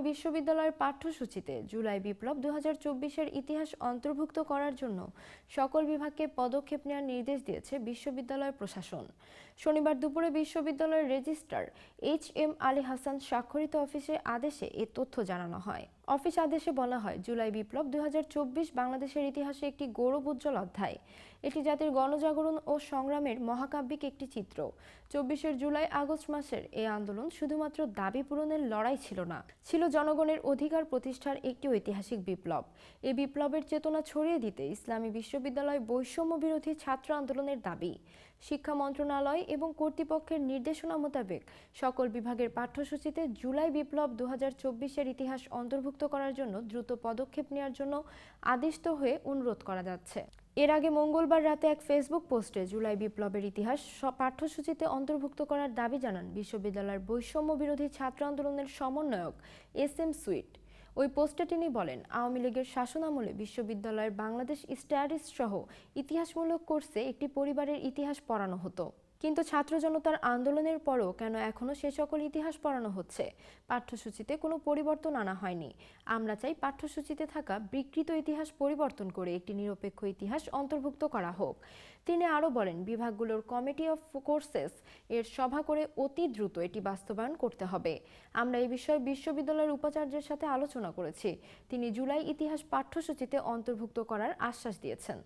বিশ্ববিদ্যালয়ের পাঠ্যসূচিতে জুলাই বিপ্লব দু এর ইতিহাস অন্তর্ভুক্ত করার জন্য সকল বিভাগকে পদক্ষেপ নেওয়ার নির্দেশ দিয়েছে বিশ্ববিদ্যালয় প্রশাসন। শনিবার দুপুরে বিশ্ববিদ্যালয়ের registrar H M Ali Hasan স্বাক্ষরিত অফিসে আদেশে এ তথ্য জানানো হয়। অফিস আদেশে বলা হয়, জুলাই বিপ্লব দুই হাজার চব্বিশ বাংলাদেশের ইতিহাসে একটি গৌরব উজ্জ্বল অধ্যায়। এটি জাতির গণজাগরণ ও সংগ্রামের মহাকাব্যিক একটি চিত্র। চব্বিশের জুলাই আগস্ট মাসের এই আন্দোলন শুধুমাত্র দাবি পূরণের লড়াই ছিল না, ছিল জনগণের অধিকার প্রতিষ্ঠার একটি ঐতিহাসিক বিপ্লব। এই বিপ্লবের চেতনা ছড়িয়ে দিতে ইসলামী বিশ্ববিদ্যালয় বৈষম্য বিরোধী ছাত্র আন্দোলনের দাবি। শিক্ষা মন্ত্রণালয় এবং কর্তৃপক্ষের নির্দেশনা মোতাবেক সকল বিভাগের পাঠ্যসূচিতে জুলাই বিপ্লব দু এর ইতিহাস অন্তর্ভুক্ত করার জন্য দ্রুত পদক্ষেপ নেওয়ার জন্য আদিষ্ট হয়ে অনুরোধ করা যাচ্ছে। এর আগে মঙ্গলবার রাতে এক ফেসবুক পোস্টে জুলাই বিপ্লবের ইতিহাস পাঠ্যসূচিতে অন্তর্ভুক্ত করার দাবি জানান বিশ্ববিদ্যালয়ের বৈষম্য বিরোধী ছাত্র আন্দোলনের সমন্বয়ক এস এম সুইট। ওই পোস্টে তিনি বলেন, আওয়ামী লীগের শাসনামলে বিশ্ববিদ্যালয়ের বাংলাদেশ স্টাডিজ সহ ইতিহাসমূলক কোর্সে একটি পরিবারের ইতিহাস পড়ানো হতো। কিন্তু ছাত্র জনতার আন্দোলনের পরও কেন এখনও সে সকল ইতিহাস পড়ানো হচ্ছে? পাঠ্যসূচিতে কোনো পরিবর্তন আনা হয়নি। আমরা চাই পাঠ্যসূচিতে থাকা বিকৃত ইতিহাস পরিবর্তন করে একটি নিরপেক্ষ ইতিহাস অন্তর্ভুক্ত করা হোক। তিনি আরও বলেন, বিভাগগুলোর কমিটি অফ কোর্সেস এর সভা করে অতি দ্রুত এটি বাস্তবায়ন করতে হবে। আমরা এই বিষয়ে বিশ্ববিদ্যালয়ের উপাচার্যের সাথে আলোচনা করেছি। তিনি জুলাই ইতিহাস পাঠ্যসূচিতে অন্তর্ভুক্ত করার আশ্বাস দিয়েছেন।